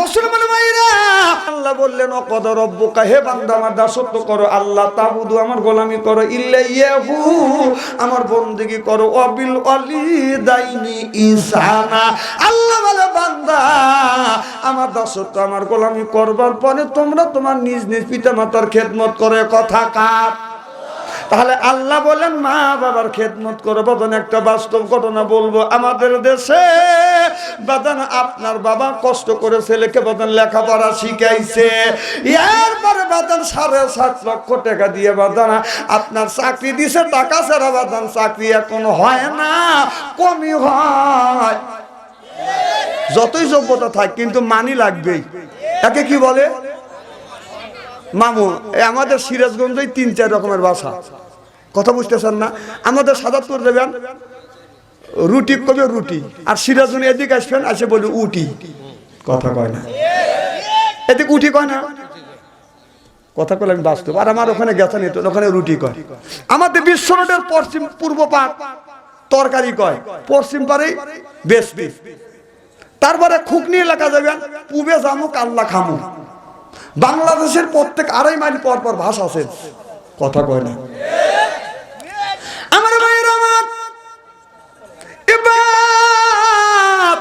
মুসলমান ভাইরা, আল্লাহ বললেন অকদ রব্বুকা, হে বান্দা, আমার দাসত্ব করো, আল্লাহ তাবুদু, আমার গোলামি করো ইল্লা ইয়াহু আমার বন্দেগি করো, অবিল অলি দাইনি ইসানা আল্লাহ বলে, বান্দা, আমার দাসত্ব, আমার গোলামি করবার পরে তোমরা তোমার নিজ নিজ পিতা মাতার খেদমত করে কথা কাট তাহলে আল্লাহ বলেন, মা বাবার খেদমত করে, বদন একটা বাস্তব ঘটনা বলব, আমাদের দেশে বাদান, আপনার বাবা কষ্ট করে ছেলেকে বদন লেখাপড়া শিখাইছে। এরপরে বাদান সাড়ে সাত লক্ষ টাকা দিয়ে বাদান, আপনার চাকরি দিছে, টাকা ছাড়া বাদান চাকরি এখন হয় না, কমই হয়। যতই যোগ্যতা থাক, কিন্তু মানি লাগবেই। একে কি বলে? মামু আমাদের সিরাজগঞ্জে তিন চার রকমের বাসা। কথা বুঝতেছেন না? আমাদের সাদাতপুর দেবেন? রুটি কবে রুটি? আর সিরাজগঞ্জ এদিকে আসবেন, আসে বলি উটি কথা কয় না। এদিকে উঠি কয় না। কথা বলে আমি বাস্তব আর আমার ওখানে গেছে নিত ওখানে রুটি কয়। আমাদের বিশ্ব রোডের পশ্চিম পূর্ব পাক তরকারি কয়। পশ্চিম পারে বেশ তারপরে খুকনি এলাকা যাবেন, পুবে জামুক আল্লাহ খামু। বাংলাদেশের প্রত্যেক আড়াই মাইল পর পর ভাষা আছে কথা কয় না আমার ভাইয়ের আমার এবার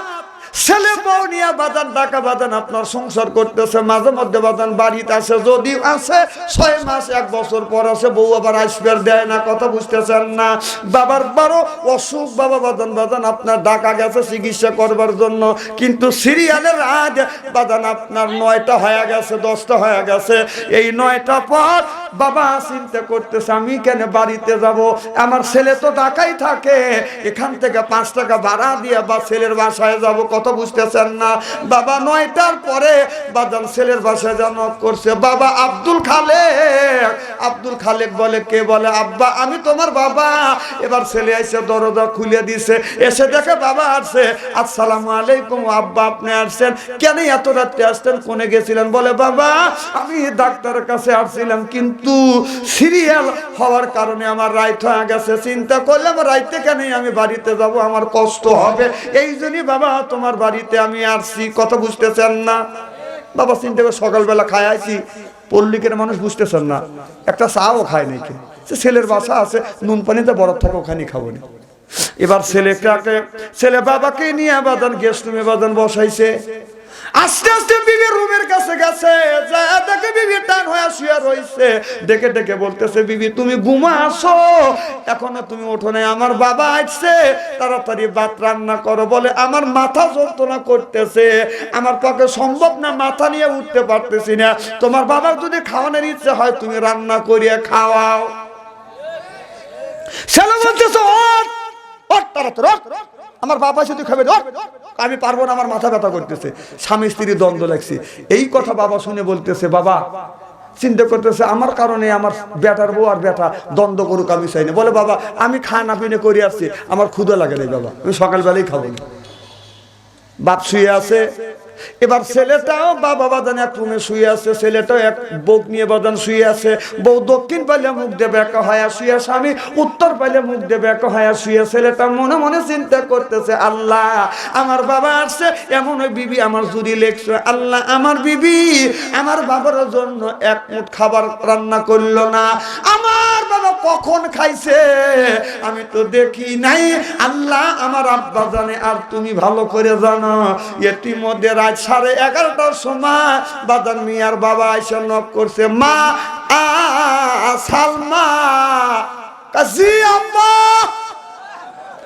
ছেলে বউ নিয়ে বাজান ডাকা বাজান আপনার সংসার করতেছে, মাঝে মধ্যে বাজান বাড়িতে আসে যদি আসে ছয় মাস, এক বছর পর আসে বউ আবার আসবে দেয় না, কথা বুঝতেছেন না। বাবার বারো অসুখ, বাবা বাজান বাজান আপনার ডাকা গেছে চিকিৎসা করবার জন্য, কিন্তু সিরিয়ালের আজ বাজান আপনার নয়টা হয়ে গেছে, দশটা হয়ে গেছে। এই নয়টা পর বাবা চিন্তা করতেছে, আমি কেন বাড়িতে যাব? আমার ছেলে তো ঢাকাই থাকে, এখান থেকে পাঁচ টাকা ভাড়া দিয়ে বা ছেলের বাসায় যাব কত বুঝতেছেন না। বাবা নয়টার পরে বাজান ছেলের বাসায় যেন করছে, বাবা আব্দুল খালেক। আব্দুল খালেক বলে, কে বলে? আব্বা, আমি তোমার বাবা। এবার ছেলে এসে দরজা খুলে দিছে, এসে দেখে বাবা আসছে। আসসালামু আলাইকুম, আব্বা, আপনি আসছেন? কেন এত রাত্রে আসতেন? কোনে গেছিলেন? বলে, বাবা, আমি ডাক্তারের কাছে আসছিলাম, কিন্তু সিরিয়াল হওয়ার কারণে আমার রাইট হয়ে গেছে। চিন্তা করলাম, রাইতে কেন আমি বাড়িতে যাব? আমার কষ্ট হবে। এই জন্যই বাবা, তোমার বাড়িতে আমি আসছি। কথা বুঝতেছেন না? বাবা চিন্তা করে সকালবেলা আইছি, পল্লিকের মানুষ বুঝতেছেন না। একটা চাও খায় নাকি? সে ছেলের বাসা আছে, নুন পানিতে বরফ থাকে ওখানে খাব না। এবার ছেলেটাকে ছেলে বাবাকে নিয়ে বাদান গেস্ট রুমে বাদান বসাইছে। আস্তে আস্তে বিবি রুমের কাছে গেছে। দেখে বিবি টান হয়ে শুয়ে রইছে। দেখে দেখে বলতেছে, বিবি, তুমি ঘুমা আসো এখনও তুমি ওঠো নাই। আমার বাবা আসছে। তাড়াতাড়ি ভাত রান্না করো। বলে, আমার মাথা যন্ত্রণা করতেছে। আমার পক্ষে সম্ভব না, মাথা নিয়ে উঠতে পারতেছি না। তোমার বাবার যদি খাওয়ানোর ইচ্ছে হয়, তুমি রান্না করিয়ে খাওয়াও। ছেলে বলতেছে তাড়াতাড়ি। আমার বাবা শুধু খাবে, ধর। আমি পারব না, আমার মাথা ব্যথা করতেছে। স্বামী স্ত্রীর দ্বন্দ্ব লাগছে। এই কথা বাবা শুনে বলতেছে, বাবা, চিন্তা করতেছে, আমার কারণে আমার বেটার বউ আর বেটা দ্বন্দ্ব করুক, আমি চাই না। বলে, বাবা, আমি খানা পিনে করে আসছি। আমার ক্ষুদা লাগে নাই, বাবা। আমি সকালবেলাই খাব না। বাপ শুয়ে আছে। এবার ছেলেটাও বাবা বাদান এক রুমে শুয়ে আছে, ছেলেটাও এক বউ নিয়ে বাদান শুয়ে আছে। বউ দক্ষিণ পাইলে মুখ দেবে একা হয়া শুয়ে স্বামী উত্তর পাইলে মুখ দেবে একা হয়া শুয়ে ছেলেটা মনে মনে চিন্তা করতেছে, আল্লাহ, আমার বাবা আসছে, এমন ওই বিবি আমার জুড়ি লেখছে। আল্লাহ, আমার বিবি, আমার বাবার জন্য এক মুঠ খাবার রান্না করল না। আমার বাবা কখন খাইছে? আমি তো দেখি নাই। আল্লাহ, আমার আব্বা জানে, আর তুমি ভালো করে জানো এটির মধ্যে রাত সাড়ে এগারোটার সময় বাদান মিয়ার বাবা এসে নক করছে, মা, আ, সালমা আব্বা,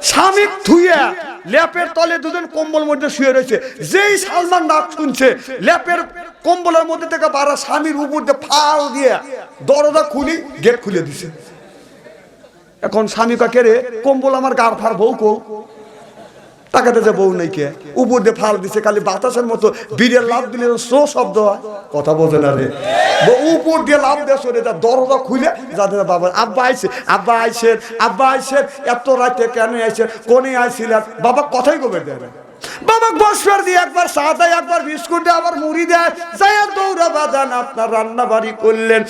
স্বামী ধুইয়া ল্যাপের তলে দুজন কম্বল মধ্যে শুয়ে রয়েছে। যেই সালমান ডাক শুনছে ল্যাপের কম্বলের মধ্যে থেকে পারা স্বামীর উপর দিয়ে ফাল দিয়ে দরজা খুলি, গেট খুলে দিছে। এখন স্বামী কাকে রে, কম্বল আমার গার ফার বউ কৌ? তাকাতে যে বউ নেই কে উপর দিয়ে ফাল দিছে, খালি বাতাসের মতো। বীরের লাভ দিলে সো শব্দ হয়। কথা বোঝে না রে। উপর দিয়ে লাভ দেশ সরে দরজা খুলে যাদের বাবা আব্বা আইছে, আব্বা আইসেন আব্বা আইসেন এত রাতে কেন আইসেন কোনে আইছিলেন? বাবা কথাই কবে দেয়। বাবা বসবার দিয়ে একবার দেয়, একবার বিস্কুট দেয়, আবার মুড়ি দেয়। দৌড়া আপনার রান্না বাড়ি করলেন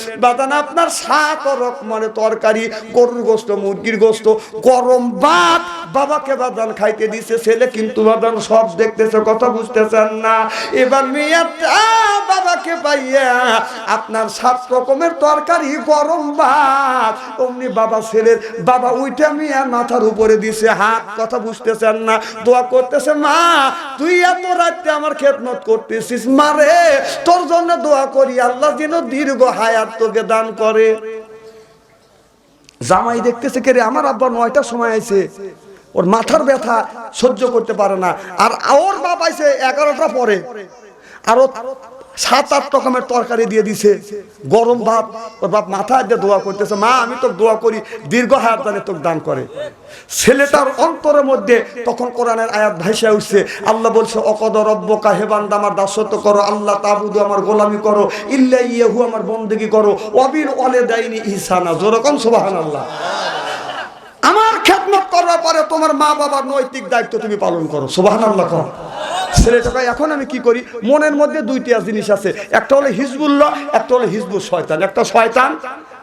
আপনার রকমের তরকারি, গরুর গোস্ত, মুরগির গোস্ত, গরম ভাত। বাবাকে বাদান খাইতে দিছে, ছেলে কিন্তু বাদান সব দেখতেছে, কথা বুঝতেছেন না। এবার মেয়েটা বাবাকে পাইয়া আপনার সাত রকমের তরকারি, গরম ভাত। অমনি বাবা ছেলের, বাবা ওইটা মিয়ার মাথার উপরে দিছে, হাত, কথা বুঝতেছেন না। দোয়া করতেছে, মা তুই এত রাত্রে আমার খেদমত করতেছিস? মারে, তোর জন্য দোয়া করি, আল্লাহ যেন দীর্ঘ হায়াত তোকে দান করে। জামাই দেখতেছে কে রে আমার আব্বা নয়টার সময় আছে ওর মাথার ব্যথা সহ্য করতে পারে না। আর ওর বাপ আইছে এগারোটা পরে। আর সাত, আট রকমের তরকারি দিয়ে দিছে। গরম ভাত, ওর বাপ মাথা দিয়ে দোয়া করতেছে, মা, আমি তো দোয়া করি, দীর্ঘ হায়াত দানে তোকে দান করে। ছেলেটার অন্তরের মধ্যে তখন কোরআনের আয়াত ভাইসা উঠছে। আল্লাহ বলছে, অকদ রব্বকা হেবান্দ আমার দাসত্ব করো, আল্লাহ তাবুদু আমার গোলামি করো ইল্লা ইয়াহু আমার বন্দেগি করো অবির অলে দেয়নি ইসানা জোরকম সুবাহান আল্লাহ আমার খেদমত করার পরে তোমার মা বাবার নৈতিক দায়িত্ব তুমি পালন করো সুবাহান আল্লাহ কর। ছেলেটাকে এখন আমি কি করি? মনের মধ্যে দুইটা জিনিস আছে। একটা হলো হিজবুল্লাহ, একটা হলো হিজবুল শয়তান। একটা শয়তান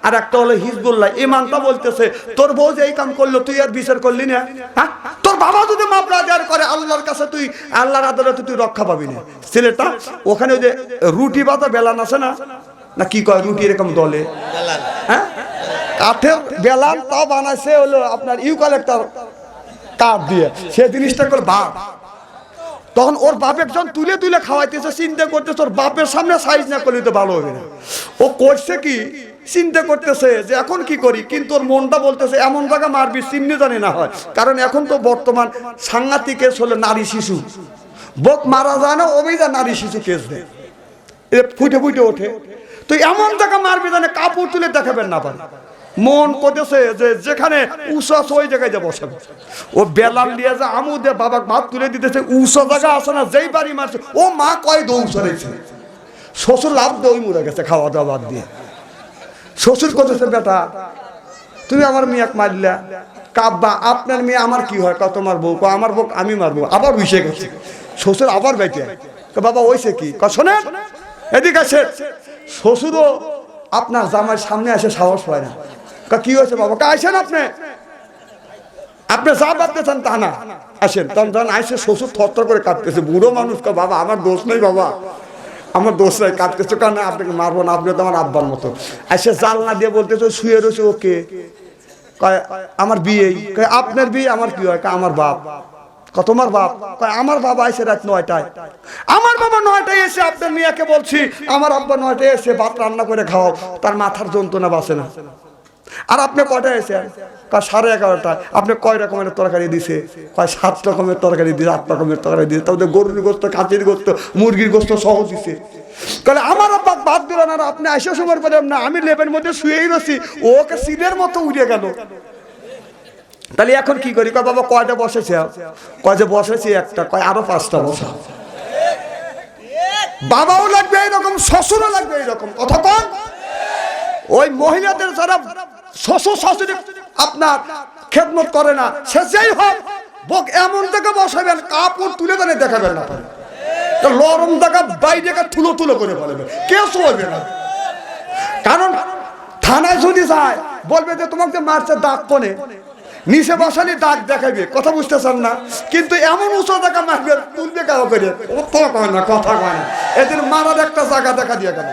আর একটা হলো হিজবুল্লাহ। ইমানটা বলতেছে, তোর বউ যে এই কাম করল, তুই আর বিচার করলি না? হ্যাঁ? তোর বাবা যদি মামলা দায়ের করে, আল্লাহর কাছে তুই, আল্লাহর আদালতে তুই রক্ষা পাবি না। ছেলেটা, ওখানে যে রুটি বাতা বেলান আছে না? না কি কয় রুটি এরকম দলে? হ্যাঁ? কাঠের বেলান, তাও বানাইছে হলো আপনার ইউকালেক্টার কাঠ দিয়ে। সে জিনিসটা করে বাপ তখন ওর বাপ একজন তুলে তুলে খাওয়াইতেছে, চিন্তা করতেছে, ওর বাপের সামনে সাইজ না করলে তো ভালো হবে না। ও করছে কি? চিন্তা করতেছে যে এখন কি করি? কিন্তু ওর মনটা বলতেছে, এমন জায়গা মারবি চিমনি জানি না হয়। কারণ এখন তো বর্তমান সাংঘাতিক কেস হলে নারী শিশু। বোক মারা যায় না অভিজা নারী শিশু কেস দেয়। এ ফুটে ফুটে ওঠে। তো এমন জায়গা মারবি জানে কাপড় তুলে দেখাবেন না পারে। মন করতেছে যে যেখানে উষা ওই জায়গায় যে বসাবে ও বেলাল দিয়ে যে আমু দিয়ে বাবা ভাত তুলে দিতেছে উষা জায়গা আছে না, যেই বাড়ি মারছে, ও মা কয় দৌ সরেছে শ্বশুর লাভ দই মরে গেছে খাওয়া দাওয়া বাদ দিয়ে। শ্বশুর করতেছে বেটা, তুমি আমার মেয়াক মারলা। কাব্বা, আপনার মেয়ে আমার কি হয়? কা তোমার বউ কা আমার বউ আমি মারবো। আবার উইসে গেছে। শ্বশুর আবার কা বাবা ওইসে কি? কা শোনেন, এদিকে আছে শ্বশুরও আপনার জামাই সামনে আসে সাহস পায় না। কা হয়েছে বাবা? আপনি। আপনি যা ভাবতেছেন তা না। আসেন, তখন শ্বশুর করে কাঁদতেছে। বুড়ো মানুষ কা, বাবা, আমার দোষ নেই বাবা। আমার দোষ নাই, কাঁদতেছে। কারণ আপনাকে মারবো না আপনি তো আমার আব্বার মতো। আইসে জালনা দিয়ে বলতেছে, শুয়ে রয়েছে ওকে। আমার বিয়ে। আপনার বিয়ে, আমার কি হয়? আমার বাপ। তোমার বাপ? আমার বাবা এসে রাত নয়টায়। আমার বাবা নয়টায় এসে আপনার মেয়েকে বলছি, আমার আব্বা নয়টায় এসে ভাত রান্না করে খাওয়াও। তার মাথার যন্ত্রণা বাসে না। আর আপনি কয়টায় এসে? কয় সাড়ে এগারোটায় আপনি কয় রকমের তরকারি দিছে? কয় সাত রকমের তরকারি দিছে, আট রকমের তরকারি দিছে। তাদের গরুর গোস্ত কাঁচির গোস্ত, মুরগির গোস্ত সহ দিছে। তাহলে আমার আব্বা বাদ দিল না আপনি এসে সময় পেলাম না। আমি লেবের মধ্যে শুয়েই রয়েছি ওকে সিনের মতো উড়ে গেল। তাহলে এখন কি করি? কয়, বাবা, কয়টা বসেছে? কয় যে, বসেছি একটা। কয়, আরও পাঁচটা বসা বাবাও লাগবে এইরকম, শ্বশুরও লাগবে এইরকম। কথা কন? ওই মহিলাদের যারা শ্বশুর শাশুড়ি আপনার খেদমত করে না। সে যেই হোক, বক এমন থেকে বসাবেন, কাপড় তুলে দেনে দেখাবেন না। লরম টাকা বাইরে তুলো তুলো করে বলবে। কেউ চলবে না। কারণ থানায় যদি যায়, বলবে যে তোমাকে মারছে দাগ কোনে নিচে বসালি দাগ দেখাবে, কথা বুঝতেছেন না? কিন্তু এমন উঁচু দেখা মারবে, তুলবে কাউ করে কথা কয় না, কথা কয় না। এদের মারার একটা জায়গা দেখা দিয়ে গেল।